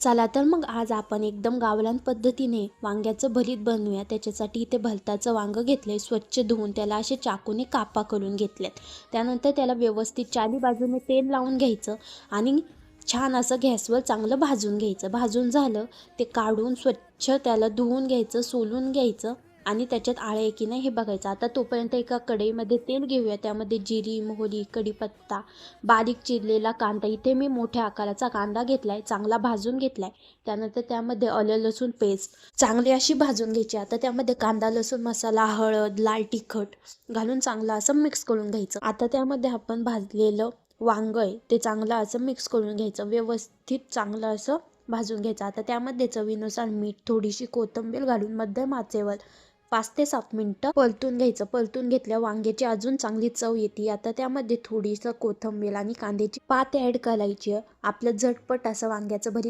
चला तर मग आज आपण एकदम गावलान पद्धतीने वांग्याचं भरीत बनवूया. त्याच्यासाठी इथे भलताचं वांगं घेतलंय. स्वच्छ धुवून त्याला असे चाकूने कापा करून घेतल्यात. त्यानंतर त्याला व्यवस्थित चारी बाजूने तेल लावून घ्यायचं आणि छान असं गॅसवर चांगलं भाजून घ्यायचं. भाजून झालं ते काढून स्वच्छ त्याला धुवून घ्यायचं सोलून घ्यायचं. आणि त्याच्यात आळे आहे की नाही हे बघायचं. आता तोपर्यंत एका कढईमध्ये तेल घेऊया. त्यामध्ये जिरी मोहरी कढीपत्ता बारीक चिरलेला कांदा. इथे मी मोठ्या आकाराचा कांदा घेतलाय चांगला भाजून घेतला आहे त्यानंतर त्यामध्ये आलं लसूण पेस्ट. चांगली अशी भाजून घ्यायची. आता त्यामध्ये कांदा लसूण मसाला हळद लाल तिखट घालून चांगलं असं मिक्स करून घ्यायचं. आता त्यामध्ये आपण भाजलेलं वांग आहे ते चांगलं असं मिक्स करून घ्यायचं. व्यवस्थित चांगलं असं भाजून घ्यायचं. आता त्यामध्ये चवीनुसार मीठ थोडीशी कोथिंबीर घालून मध्यम आचेवर पाच ते सात मिनटं परतून घ्यायचं. परतून घेतल्या वांग्याची अजून चांगली चव येते. आता त्यामध्ये थोडीसं कोथिंबीर आणि कांद्याची पात ॲड करायची आपलं झटपट असं वांग्याचं भरीत